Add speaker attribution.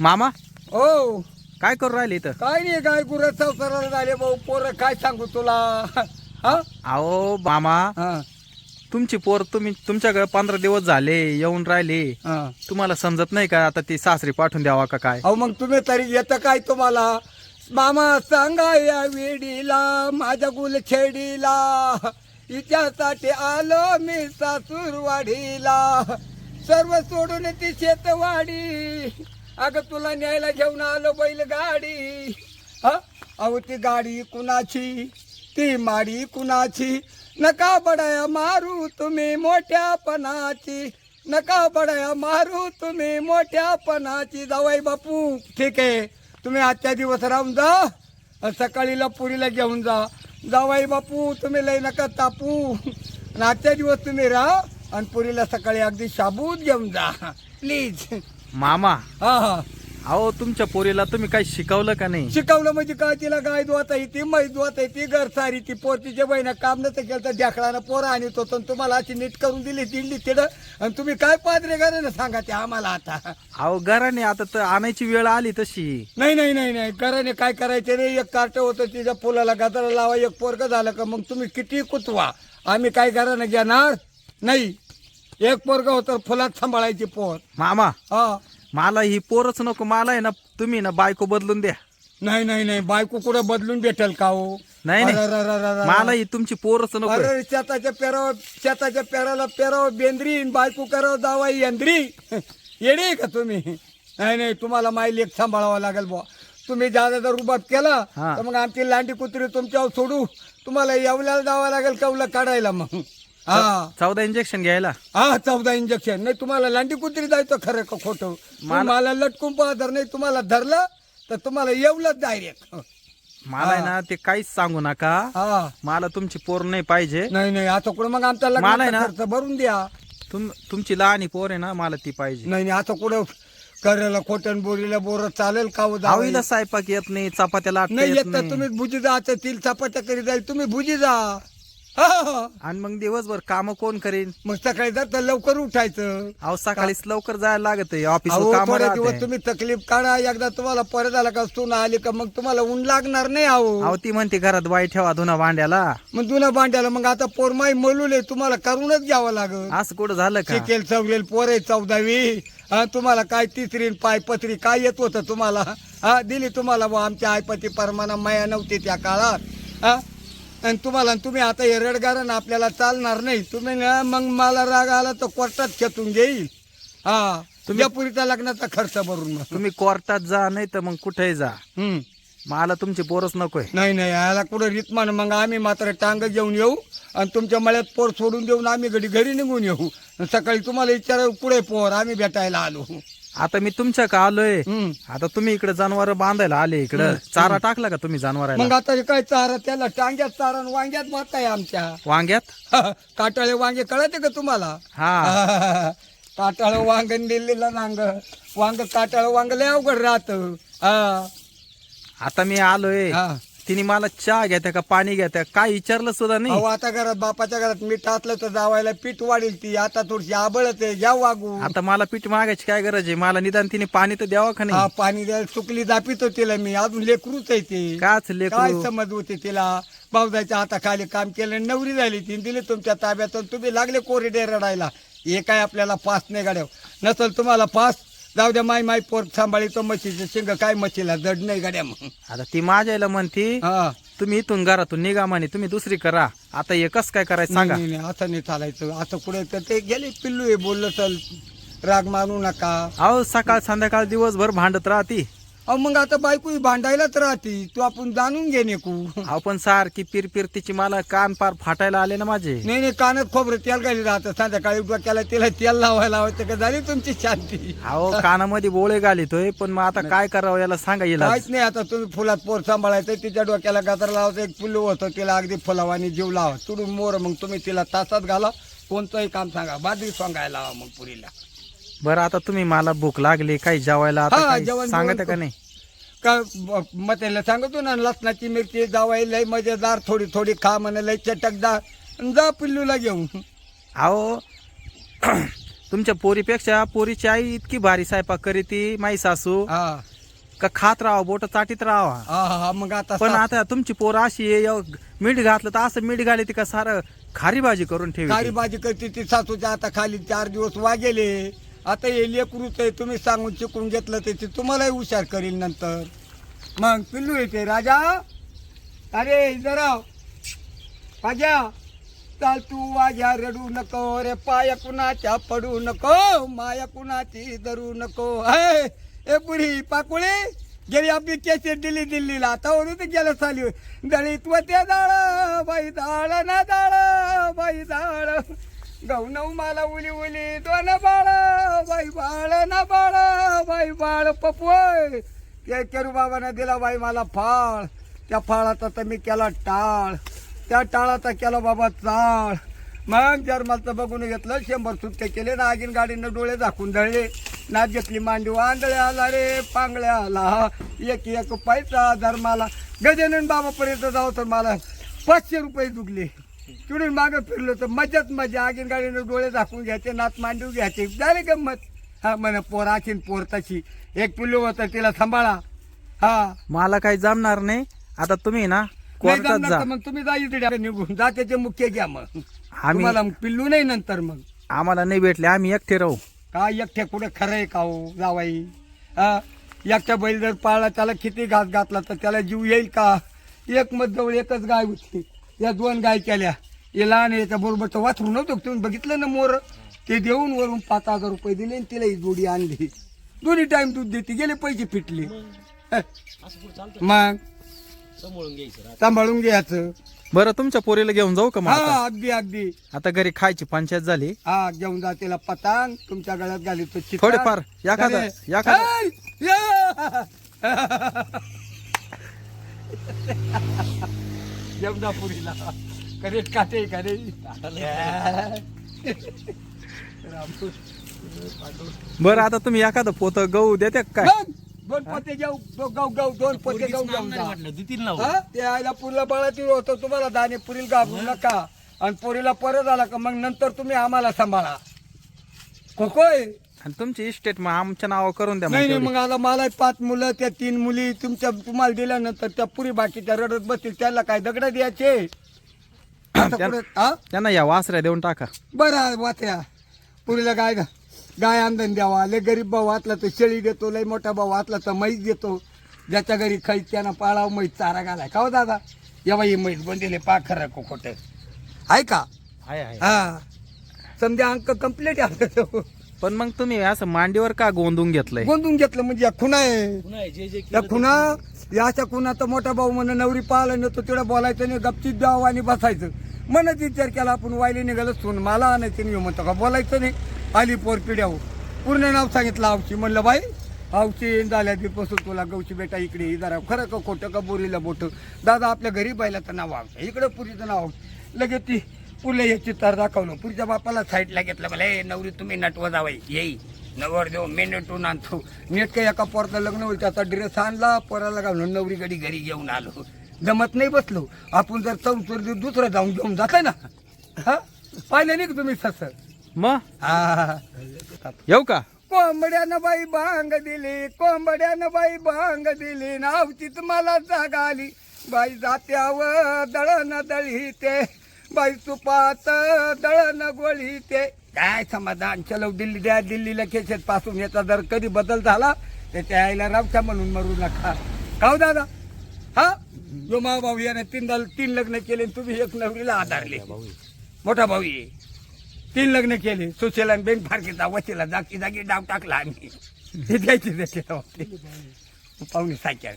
Speaker 1: मामा?
Speaker 2: हो.
Speaker 1: काय करू राहिले इथं?
Speaker 2: काय नाही काय गुरु संसाराला झाले भाऊ. पोरं काय सांगू तुला? हा?
Speaker 1: अहो मामा.
Speaker 2: हा.
Speaker 1: तुमची पोर तुम्ही तुमच्याकडे पंधरा दिवस झाले येऊन राहिले.
Speaker 2: हा.
Speaker 1: तुम्हाला समजत नाही का आता ती सासरी पाठवून द्यावा का काय?
Speaker 2: अहो मग तुम्ही तरी येतं काय तुम्हाला? मामा सांगा या वेडीला माझ्या गुलछेडीला. हिच्यासाठी आलो मी सासूरवाडीला. सर्व सोडून ती शेतवाडी. अगं तुला न्यायला घेऊन आलो बैलगाडी. हा? अहो ती गाडी कुणाची? ती माडी कुणाची? नका बडाया मारू तुम्ही मोठ्यापणाची. नका बडाया मारू तुम्ही मोठ्यापणाची. जावाई बापू ठीक आहे. तुम्ही आजच्या दिवस राहून जा. सकाळीला पुरीला घेऊन जा. जावाई बापू तुम्ही लय नका तापू. आणि आजच्या दिवस तुम्ही राहा. आणि पुरीला सकाळी अगदी शाबूत घेऊन जा. प्लीज.
Speaker 1: मामा.
Speaker 2: हा हा.
Speaker 1: अहो तुमच्या पोरीला तुम्ही काही शिकवलं का नाही?
Speaker 2: शिकवलं म्हणजे काय? तिला गाय धुवता येते मै धुवता येते घर सारी ती पोर तिच्या बहिणं काम नसतं केलं तर ढेकळानं पोरं आणत होतो आणि तुम्हाला अशी नीट करून दिली दिली तिथं. आणि तुम्ही काय पादरे घरानं सांगा ते आम्हाला आता?
Speaker 1: अहो घराने आता तर आणायची वेळ आली तशी.
Speaker 2: नाही नाही नाही नाही. घराने काय करायचं रे? एक कार्ट होतं तिच्या फुलाला गादाला लावा एक पोरग झालं का? मग तुम्ही किती कुतवा? आम्ही काय घरानं घेणार? नाही. एक पोरग होतं फुलात सांभाळायची पोर.
Speaker 1: मामा
Speaker 2: हा.
Speaker 1: मला ही पोरच नको मला आहे ना तुम्ही ना बायको बदलून द्या.
Speaker 2: नाही नाही नाही बायको कुठं बदलून भेटेल का हो?
Speaker 1: नाही. मला ही तुमची पोरच नको.
Speaker 2: अरे शेताच्या पेरावर शेताच्या पेराला पेरावर बेंद्री बायको करावं जावाई यंद्री. येणे आहे का तुम्ही? नाही नाही तुम्हाला माई लेख सांभाळावं लागेल बुवा. तुम्ही जादा जर रुबाब केला
Speaker 1: हा.
Speaker 2: तर मग आमची लांडी कुत्री तुमच्यावर सोडू. तुम्हाला येवल्याला जावं लागेल कवलं काढायला मग? हा.
Speaker 1: चौदा इंजेक्शन घ्यायला.
Speaker 2: हा चौदा इंजेक्शन नाही तुम्हाला लांडी कुत्री जायचं खरं का खोटं? मला लटकून पाहतर नाही तुम्हाला धरलं तर तुम्हाला येवलंच डायरेक्ट
Speaker 1: मला आहे ना ते काहीच सांगू नका.
Speaker 2: हा.
Speaker 1: मला तुमची पोर नाही पाहिजे.
Speaker 2: नाही नाही आता कुठं मग आमच्या
Speaker 1: मला आहे
Speaker 2: लग्नाचा
Speaker 1: ना-
Speaker 2: खर्च भरून द्या.
Speaker 1: तुम तुमची लहानी पोर आहे ना मला ती पाहिजे.
Speaker 2: नाही नाही आता कुठं करायला खोटन बोरीला बोर चालेल का हो जावई?
Speaker 1: आईला स्वयंपाक येत नाही चपात्या लाटता
Speaker 2: नाही
Speaker 1: येत
Speaker 2: तुम्ही भुजी जा तिल चपात्या करी जाईल तुम्ही भुजी जा. हा, हा.
Speaker 1: आणि मग दिवसभर काम कोण करीन?
Speaker 2: मग सकाळी जात लवकर उठायचं.
Speaker 1: अहो सकाळीच लवकर जायला लागत. ऑफिस
Speaker 2: अहो
Speaker 1: काम
Speaker 2: थोडे दिवस तुम्ही तकलीफ काढा. एकदा तुम्हाला परत आला का सून आली का मग तुम्हाला ऊन लागणार नाही अहो.
Speaker 1: अहो ती म्हणते घरात बाई ठेवा धुना भांड्याला.
Speaker 2: मग जुना बांड्याला मग आता पोरमाई मलुले तुम्हाला करूनच घ्यावं लागत
Speaker 1: असं कुठं झालं का?
Speaker 2: शिकेल चौलेल पोरे चौदावी. हा तुम्हाला काय तिसरी न पायपत्री काय येत होतं तुम्हाला? हा दिली तुम्हाला बुवा आमच्या आयपती परमाना माया नव्हती त्या काळात. हा आणि तुम्हाला तुम्ही आता हे रडगारण आपल्याला चालणार नाही. तुम्ही ना मग मला राग आला तर कोर्टात खेचून घेईल. हा. तुझ्या पुरीचा लग्नाचा खर्च भरून मग.
Speaker 1: तुम्ही कोर्टात जा नाही तर मग कुठेही जा.
Speaker 2: हम्म.
Speaker 1: मला तुमची पोरच नकोय.
Speaker 2: नाही नाही. याला कुठं रितमान मग आम्ही मात्र टांग घेऊन येऊ आणि तुमच्या मळ्यात पोर सोडून देऊन आम्ही घडी घरी निघून येऊ. आणि सकाळी तुम्हाला विचार कुठे पोर? आम्ही भेटायला आलो.
Speaker 1: आता मी तुमच्या का आलोय?
Speaker 2: हम्म.
Speaker 1: आता तुम्ही इकडे जनावर बांधायला आले इकडं. चारा टाकला का तुम्ही
Speaker 2: मग आता हे काय चारा? त्याला टांग्यात चारा आणि वांग्यात मात आहे आमच्या.
Speaker 1: वांग्यात?
Speaker 2: काटाळे वांगे कळते का तुम्हाला?
Speaker 1: हा.
Speaker 2: काटाळ वांग दिलेलं नांग. वांग काटाळ वांग लय अवघड राहत.
Speaker 1: आता मी आलोय. तिने मला चहा घेत्या का पाणी घेत्या? काय विचारलं सुद्धा
Speaker 2: अहो
Speaker 1: नाही
Speaker 2: आता घरात बापाच्या घरात मीठ असलं तर जावायला पीठ वाढेल ती. आता थोडीशी आबळत आहे घ्या वागू.
Speaker 1: आता मला पीठ मागायची काय गरज आहे? मला निदान तिने पाणी तर द्यावं का
Speaker 2: हा
Speaker 1: नाही
Speaker 2: पाणी द्यायला चुकली जापीत तिला मी. अजून लेकरूच आहे ते.
Speaker 1: काच
Speaker 2: काय
Speaker 1: लेकरू
Speaker 2: समज होते तिला? भाऊजाच्या हाताखाली काम केलं नवरी झाली. ती दिली तुमच्या ताब्यात आणि तुम्ही लागले कोरिडे रडायला. हे काय आपल्याला पास नाही गाड्या नसल तुम्हाला पास जाऊ द्या माय माय पोर सांभाळीतो म्हशीचं शिंग काय म्हशीला जड नाही गाड्या मग?
Speaker 1: आता ती माझ्याला म्हणती
Speaker 2: हा.
Speaker 1: तुम्ही इथून घरातून निघा म्हणे तुम्ही दुसरी करा. आता हे कस काय करायचं सांगा.
Speaker 2: नाही नाही असं नाही चालायचं. आता पुढे तर ते गेले पिल्लू आहे बोललं चल राग मानू नका.
Speaker 1: अहो सकाळ संध्याकाळ दिवसभर भांडत राहती.
Speaker 2: अहो मग आता बायको ही भांडायलाच राहते. तू आपण जाणून घे नेकू.
Speaker 1: अहो पण सारखी पिर पिर तिची मला कान पार फाटायला आले ना माझे.
Speaker 2: नाही नाही कानात खोबरं तेल घाली राहतं संध्याकाळी डोक्याला तिला तेल लावायला लावायचं का? झाली तुमची शांती.
Speaker 1: अहो कानामध्ये बोळे घालितोय पण मग आता काय करावं याला सांगा येईल
Speaker 2: काहीच नाही आता तुम्ही फुलात पोर सांभाळायचं तिच्या डोक्याला गाजर लावायचं एक पिल्लू होतं तिला अगदी फुलावानी जीव लावा. तुडून मोर मग तुम्ही तिला तासात घाला. कोणतंही काम सांगा. बाजरी सांगायला लावा मग पुरीला.
Speaker 1: बरं आता तुम्ही मला भूक लागली काही जेवायला आता
Speaker 2: हा,
Speaker 1: काही
Speaker 2: जेवण-
Speaker 1: सांगत
Speaker 2: जेवण
Speaker 1: का नाही?
Speaker 2: का ब- मग त्याला सांगतो ना लसणाची मिरची जावाई लय मजेदार थोडी थोडी खा म्हणे लय चटकदार आणि जा पिल्लूला घेऊन.
Speaker 1: अहो तुमच्या पोरीपेक्षा पोरीची आई इतकी भारी स्वयंपाक करी ती माई सासू.
Speaker 2: हा.
Speaker 1: का खात राहा बोट चाटीत राहा
Speaker 2: हा हा मग आता
Speaker 1: पण
Speaker 2: सा-
Speaker 1: आता तुमची पोर अशी आहे एव- मीठ घातलं तर असं मीठ घाली ती का सारं खारी भाजी करून ठेवी
Speaker 2: काळी भाजी करते ती सासूच्या आता खाली चार दिवस वागेले. आता हे लेकरूच आहे तुम्ही सांगून चिकून घेतलं तर ते तुम्हालाही हुशार करील नंतर. मग पिल्लू येते राजा अरे जरा पाजा चाल तू वाजा रडू नको रे पाय कुणाच्या पडू नको माया कुणाची धरू नको. हे ए पुरी पाकुळे गेली आपली केसे दिल्ली दिल्लीला. आता वरून ते गेलं चालू. दळीत ते जाळ बाई जाळ ना जाळ बाई जाळ. गहू नऊ मला उली उली दोन बाळ बाई बाळ ना बाळ बाई बाळ पपवय त्या केरू बाबानं दिला बाई मला फाळ. त्या फाळाचा तर मी केला टाळ. त्या टाळाचा केला बाबा चाळ. मग जर्मलचं बघून घेतलं शंभर सुट्टे केले नागिन गाडीनं डोळे झाकून दळले ना घेतली मांडी वांदळे आला रे पांगळ्या आला. एक एक पैसा धर्माला गजानन बाबापर्यंत जाऊ तर मला पाचशे रुपये दुखले. चिडून मागं फिरलो तर मजाच मजा. आगीन गाडीनं डोळे झाकून घ्यायचे नाच मांडू घ्यायचे. झाले गंमत. हा म्हण पोर असेल पोर तशी. एक पिल्लू होतं तिला सांभाळा. हा.
Speaker 1: मला काही जमणार नाही. आता तुम्ही ना
Speaker 2: नाही
Speaker 1: कोर्टात
Speaker 2: जमणार
Speaker 1: जा.
Speaker 2: तर मग तुम्ही जा इकडे निघून. जा त्याचे मुख्य घ्या मग.
Speaker 1: आम्ही
Speaker 2: तुम्हाला मग पिल्लू नाही नंतर मग.
Speaker 1: आम्हाला नाही भेटले. आम्ही एकटे राहू.
Speaker 2: काय एकट्या कुठे खरं आहे का हो? जावाई. हा? एकट्या बैल जर पाळला त्याला किती घास घातला तर त्याला जीव येईल का? एक मत जवळ एकच गाय होती. या दोन गाय केल्या. हे लहान याच्या बरोबर वाचरू नव्हतं का? तुम्ही बघितलं ना मोर? ते देऊन वरून पाच हजार रुपये दिले आणि तिला ही जोडी आणली. दोन्ही टाइम दूध देते गेले पैसे फिटले. मग? सांभाळून घ्यायचं
Speaker 1: बरं तुमच्या पोरीला घेऊन जाऊ का मग आता?
Speaker 2: हा अगदी अगदी.
Speaker 1: आता घरी खायची पंचायत झाली.
Speaker 2: हा घेऊन जा तिला पतांग तुमच्या गळ्यात घाली तो.
Speaker 1: थोडेफार, एखादं-
Speaker 2: अरे,
Speaker 1: एखादं.
Speaker 2: ऐ, या. घेऊन जा पुरीला करेट काटे करे
Speaker 1: बरं आता तुम्ही एखादं पोत गहू देते का काय?
Speaker 2: दोन पोते दो- गाऊ गाऊ दोन पोते
Speaker 3: देतील ना हो.
Speaker 2: ते पुरीला बाळातील होतं तुम्हाला दाणे पुरील घाबरू नका. आणि पुरीला परत आला का मग नंतर तुम्ही आम्हाला सांभाळा. खोकोय
Speaker 1: आणि तुमची इस्टेट मग आमच्या नावा करून द्या मग
Speaker 2: नाही. मग आता मला पाच मुलं त्या तीन मुली तुमच्या तुम्हाला दिल्यानंतर त्या पुरी बाकीच्या रडत बसतील त्याला काय दगड द्यायचे? आता
Speaker 1: त्या-
Speaker 2: पुढे- हा?
Speaker 1: त्यांना या वासऱ्या देऊन टाका.
Speaker 2: बरं वात्या पुरीला गाय गाय अंधन द्यावा. लय गरीब भाऊ वाचला तर शेळी देतो लय मोठा भाऊ वाचला तर म्हैस देतो. ज्याच्या घरी खाई त्यानं पाळाव म्हैस चारा घालाय. का हो दादा? येवा ही म्हैस बंदिले पाखर कोकोट आहे का?
Speaker 1: आहे आहे.
Speaker 2: हा. समजा अंक कंप्लीट आहे
Speaker 1: पण मग तुम्ही असं मांडीवर का गोंधून घेतलंय?
Speaker 2: गोंधून घेतलं म्हणजे या खुणा आहे.
Speaker 3: पुन्हा जे जे
Speaker 2: या खुणा या अशा खुणा तर मोठा भाऊ म्हणून नवरी पाहायला नव्हतं तेवढं बोलायचं नाही गपचीत द्यावं आणि बसायचं. मनच विचार केला आपण वायली निघालं सून मला आणायचं नाही म्हणतो का बोलायचं नाही. आली पोर पिढ्यावर. पूर्ण नाव सांगितलं आवची म्हणलं बाई आवची झाल्या दिवपासून तुला गवची बेटा इकडे ये जरा. खरं का खोटं का बोरीला बोट? दादा आपल्या घरी बायलाचं नाव आवतं इकडं पुरीचं नाव आवतं लगेच ती पुढले हे चित्तार दाखवलं. पुरीच्या बापाला साईडला घेतलं मला ए नवरी तुम्ही नटवा जावाई येई. नवर देऊ मी नटून आणतो. नेट काही एका पोराचं लग्न होईल त्याचा ड्रेस आणला पोराला घालून नवरी गडी घरी घेऊन आलो. जमत नाही बसलो. आपण जर चौथर दुसरं जाऊन घेऊन जाताय ना हा? पाहिलं नाही का तुम्ही तसं
Speaker 1: मग?
Speaker 2: हा.
Speaker 1: येऊ का?
Speaker 2: कोंबड्यानं बाई भांग दिली कोंबड्यानं बाई भांग दिली नावतीच मला जाग आली बाई जात्यावर दळण दळी ते बाई सुपात दळण गोळी ते काय समाधान? चलो दिल्ली द्या दिल्लीला केसेत पासून याचा जर कधी बदल झाला तर त्या आईला रावच्या म्हणून मरू नका. काव दादा? हा? जो मा भाऊ याने तीन दल तीन लग्न केले आणि तुम्ही एक नवरीला आधारले. मोठा भाऊ ये तीन लग्न केले. सुशेला बेन फारकीचा वचीला जागी जागी डाव टाकला आम्ही. हे द्यायची पाहुणे सायकल